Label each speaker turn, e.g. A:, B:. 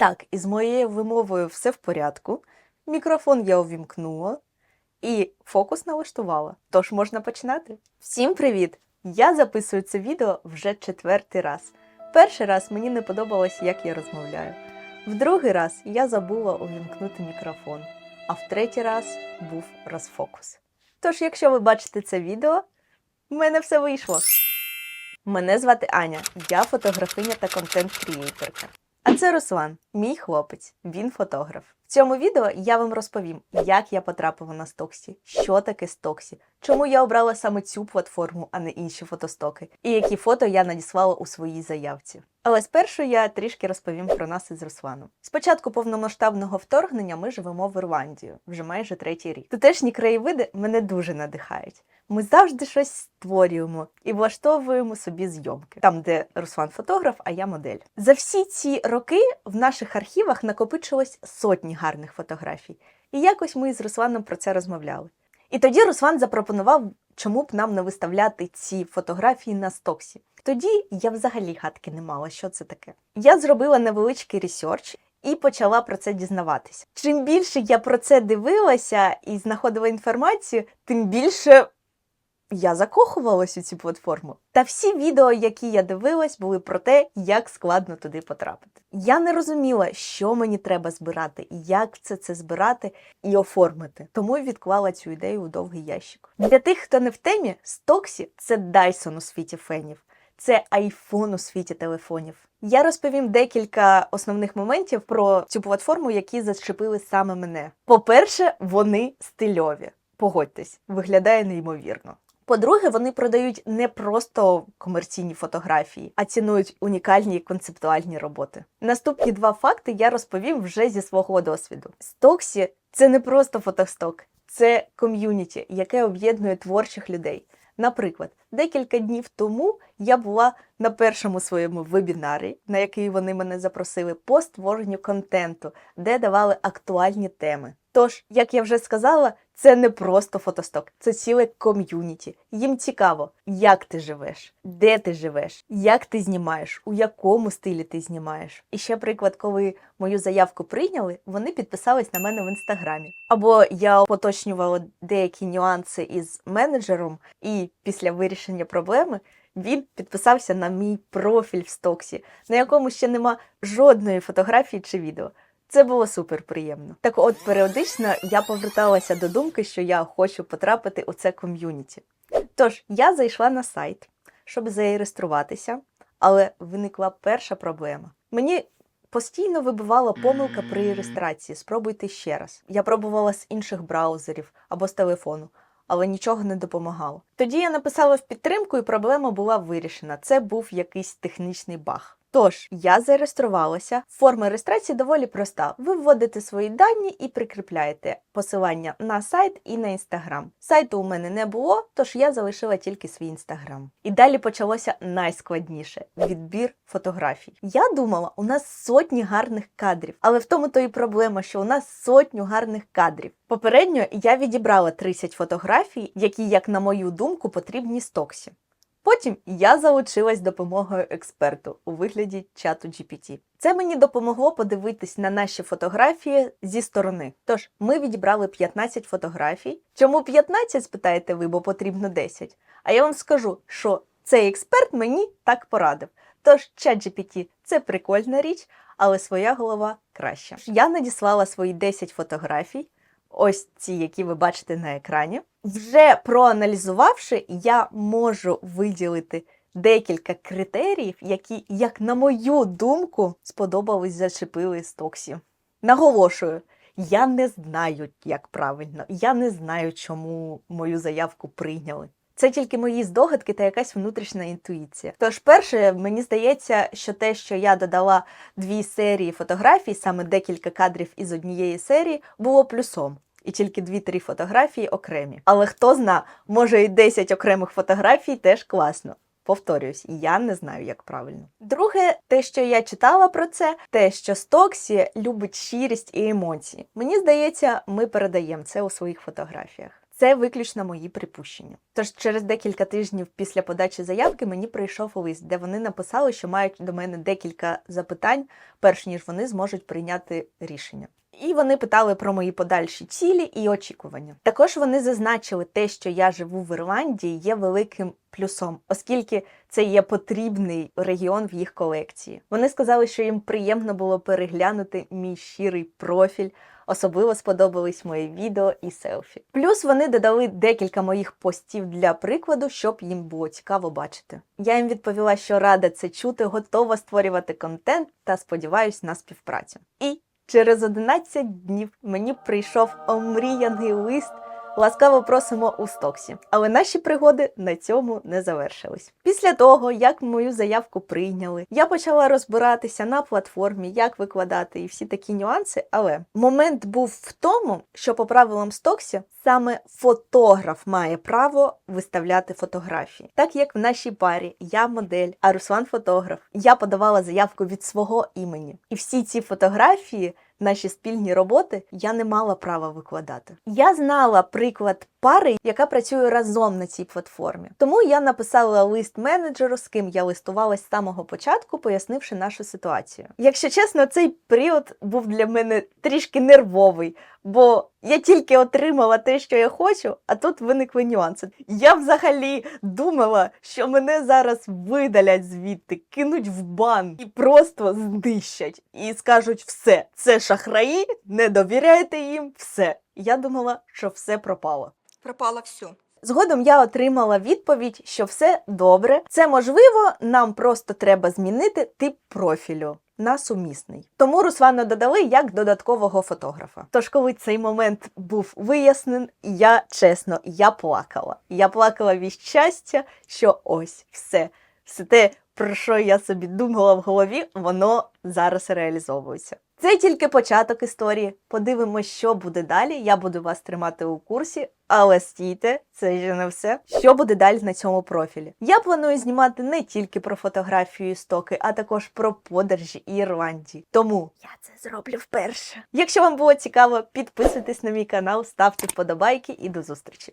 A: Так, із моєю вимовою все в порядку. Мікрофон я увімкнула і фокус налаштувала. Тож можна починати. Всім привіт! Я записую це відео вже четвертий раз. Перший раз мені не подобалось, як я розмовляю. В другий раз я забула увімкнути мікрофон, а в третій раз був розфокус. Тож, якщо ви бачите це відео, в мене все вийшло. Мене звати Аня, я фотографиня та контент-крієйторка. А це Руслан, мій хлопець, він фотограф. Цьому відео я вам розповім, як я потрапила на Стоксі, що таке Стоксі, чому я обрала саме цю платформу, а не інші фотостоки, і які фото я надіслала у своїй заявці. Але спершу я трішки розповім про нас із Русланом. Спочатку повномасштабного вторгнення ми живемо в Ірландію вже майже третій рік. Тутешні краєвиди мене дуже надихають. Ми завжди щось створюємо і влаштовуємо собі зйомки, там, де Руслан фотограф, а я модель. За всі ці роки в наших архівах накопичилось сотні гарних фотографій. І якось ми з Русланом про це розмовляли. І тоді Руслан запропонував, чому б нам не виставляти ці фотографії на стоксі. Тоді я взагалі гадки не мала, що це таке. Я зробила невеличкий ресерч і почала про це дізнаватися. Чим більше я про це дивилася і знаходила інформацію, тим більше я закохувалась у цю платформу. Та всі відео, які я дивилась, були про те, як складно туди потрапити. Я не розуміла, що мені треба збирати, як це це збирати і оформити. Тому відклала цю ідею у довгий ящик. Для тих, хто не в темі, Стоксі це Dyson у світі фенів. Це iPhone у світі телефонів. Я розповім декілька основних моментів про цю платформу, які зачепили саме мене. По-перше, вони стильові. Погодьтесь, виглядає неймовірно. По-друге, вони продають не просто комерційні фотографії, а цінують унікальні концептуальні роботи. Наступні два факти я розповім вже зі свого досвіду. Стоксі це не просто фотосток, це ком'юніті, яке об'єднує творчих людей. Наприклад, декілька днів тому я була на першому своєму вебінарі, на який вони мене запросили, по створенню контенту, де давали актуальні теми. Тож, як я вже сказала, це не просто фотосток, це ціле ком'юніті. Їм цікаво, як ти живеш, де ти живеш, як ти знімаєш, у якому стилі ти знімаєш. І ще приклад, коли мою заявку прийняли, вони підписались на мене в інстаграмі. Або я поточнювала деякі нюанси із менеджером, і після вирішення проблеми він підписався на мій профіль в Стоксі, на якому ще нема жодної фотографії чи відео. Це було супер приємно. Так от періодично я поверталася до думки, що я хочу потрапити у це ком'юніті. Тож я зайшла на сайт, щоб зареєструватися, але виникла перша проблема. Мені постійно вибивала помилка при реєстрації. Спробуйте ще раз. Я пробувала з інших браузерів або з телефону. Але нічого не допомагало. Тоді я написала в підтримку, і проблема була вирішена. Це був якийсь технічний баг. Тож я зареєструвалася. Форма реєстрації доволі проста. Ви вводите свої дані і прикріпляєте посилання на сайт і на інстаграм. Сайту у мене не було, тож я залишила тільки свій інстаграм. І далі почалося найскладніше відбір фотографій. Я думала, у нас сотні гарних кадрів, але в тому то і проблема, що у нас сотню гарних кадрів. Попередньо я відібрала 30 фотографій, які, як на мою думку, потрібні стоксі. Потім я залучилась допомогою експерту у вигляді чату GPT. Це мені допомогло подивитись на наші фотографії зі сторони. Тож ми відібрали 15 фотографій. Чому 15, спитаєте ви, бо потрібно 10. А я вам скажу, що цей експерт мені так порадив. Тож чат GPT – це прикольна річ, але своя голова краща. Я надіслала свої 10 фотографій. Ось ці, які ви бачите на екрані. Вже проаналізувавши, я можу виділити декілька критеріїв, які, як на мою думку, сподобались, зачепили Стоксі. Наголошую, я не знаю, як правильно, я не знаю, чому мою заявку прийняли. Це тільки мої здогадки та якась внутрішня інтуїція. Тож, перше, мені здається, що те, що я додала дві серії фотографій, саме декілька кадрів із однієї серії, було плюсом. І тільки дві-три фотографії окремі. Але хто зна, може і 10 окремих фотографій теж класно. Повторююсь, я не знаю, як правильно. Друге, те, що я читала про це, те, що Стоксі любить щирість і емоції. Мені здається, ми передаємо це у своїх фотографіях. Це виключно мої припущення. Тож через декілька тижнів після подачі заявки мені прийшов лист, де вони написали, що мають до мене декілька запитань, перш ніж вони зможуть прийняти рішення. І вони питали про мої подальші цілі і очікування. Також вони зазначили те, що я живу в Ірландії, є великим плюсом, оскільки це є потрібний регіон в їх колекції. Вони сказали, що їм приємно було переглянути мій щирий профіль. Особливо сподобались мої відео і селфі. Плюс вони додали декілька моїх постів для прикладу, щоб їм було цікаво бачити. Я їм відповіла, що рада це чути, готова створювати контент та сподіваюсь на співпрацю. І через 11 днів мені прийшов омріяний лист. Ласкаво просимо у Стоксі. Але наші пригоди на цьому не завершились. Після того, як мою заявку прийняли, я почала розбиратися на платформі, як викладати і всі такі нюанси. Але момент був в тому, що по правилам Стоксі саме фотограф має право виставляти фотографії. Так як в нашій парі я модель, а Руслан фотограф, я подавала заявку від свого імені. І всі ці фотографії наші спільні роботи я не мала права викладати. Я знала приклад пари, яка працює разом на цій платформі. Тому я написала лист менеджеру, з ким я листувалась з самого початку, пояснивши нашу ситуацію. Якщо чесно, цей період був для мене трішки нервовий, бо я тільки отримала те, що я хочу, а тут виникли нюанси. Я взагалі думала, що мене зараз видалять звідти, кинуть в бан і просто знищать. І скажуть все, це шахраї, не довіряйте їм, все. Я думала, що все пропало.
B: Пропало все.
A: Згодом я отримала відповідь, що все добре. Це можливо, нам просто треба змінити тип профілю. На сумісний. Тому Руслану додали як додаткового фотографа. Тож, коли цей момент був вияснений, я чесно, я плакала. Я плакала від щастя, що ось все, все те, про що я собі думала в голові, воно зараз реалізовується. Це тільки початок історії. Подивимось, що буде далі. Я буду вас тримати у курсі, але стійте, це ще не все. Що буде далі на цьому профілі? Я планую знімати не тільки про фотографію і стоки, а також про подорожі Ірландії. Тому я це зроблю вперше. Якщо вам було цікаво, підписуйтесь на мій канал, ставте вподобайки і до зустрічі.